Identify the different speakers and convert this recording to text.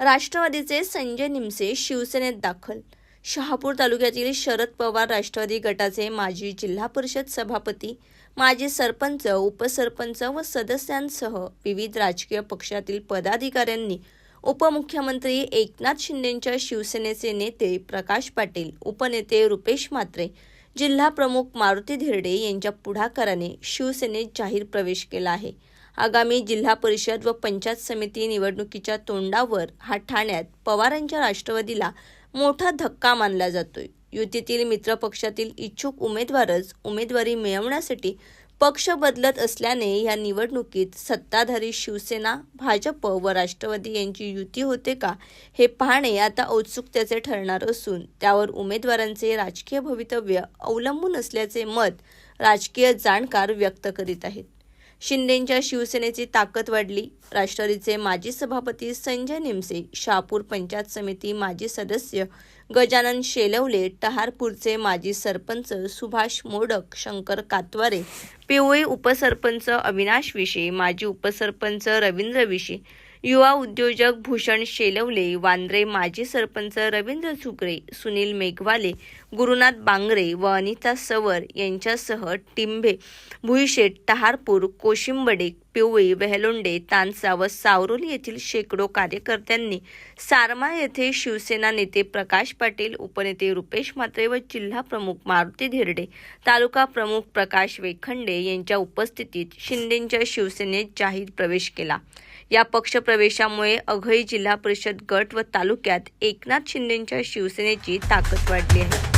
Speaker 1: राष्ट्रवादीचे संजय निमसे शिवसेनेत दाखल. शहापूर तालुक्यातील शरद पवार राष्ट्रवादी गटाचे माजी जिल्हा परिषद सभापती माजी सरपंच उपसरपंच व सदस्यांसह विविध राजकीय पक्षातील पदाधिकाऱ्यांनी उपमुख्यमंत्री एकनाथ शिंदेंच्या शिवसेनेचे नेते प्रकाश पाटील उपनेते रुपेश म्हात्रे जिल्हा प्रमुख मारुती धिरडे यांच्या पुढाकाराने शिवसेनेत जाहीर प्रवेश केला आहे. आगामी जिल्हा परिषद व पंचायत समिती निवडणुकीच्या तोंडावर हा ठाण्यात पवारांच्या राष्ट्रवादीला मोठा धक्का मानला जातोय. युतीतील मित्रपक्षातील इच्छुक उमेदवारच उमेदवारी मिळवण्यासाठी पक्ष बदलत असल्याने या निवडणुकीत सत्ताधारी शिवसेना भाजप व राष्ट्रवादी यांची युती होते का हे पाहणे आता औत्सुकतेचे ठरणार असून त्यावर उमेदवारांचे राजकीय भवितव्य अवलंबून असल्याचे मत राजकीय जाणकार व्यक्त करीत आहेत. शिंदेंच्या शिवसेनेची ताकद वाढली. राष्ट्रवादीचे माजी सभापती संजय निमसे शहापूर पंचायत समिती माजी सदस्य गजानन शेलवले टहारपूरचे माजी सरपंच सुभाष मोडक शंकर कातवारे पिवळी उपसरपंच अविनाश विशे माजी उपसरपंच रवींद्र विशे युवा उद्योजक भूषण शेलवले वांद्रे माजी सरपंच रवींद्र सुकरे सुनील मेघवाले गुरुनाथ बांगरे व अनिता सवर यांच्यासह टिंबे भुईशेठ टहारपूर कोशिंबडे पिवळी वेहलोंडे तानसा व सावरोली येथील शेकडो कार्यकर्त्यांनी सारमा येथे शिवसेना नेते प्रकाश पाटील उपनेते रुपेश म्हात्रे व जिल्हा प्रमुख मारुती धिरडे तालुका प्रमुख प्रकाश वेखंडे यांच्या उपस्थितीत शिंदेंच्या शिवसेनेत जाहीर प्रवेश केला. या पक्षप्रवेशामुळे अघई जिल्हा परिषद गट व तालुक्यात एकनाथ शिंदेंच्या शिवसेनेची ताकद वाढली आहे.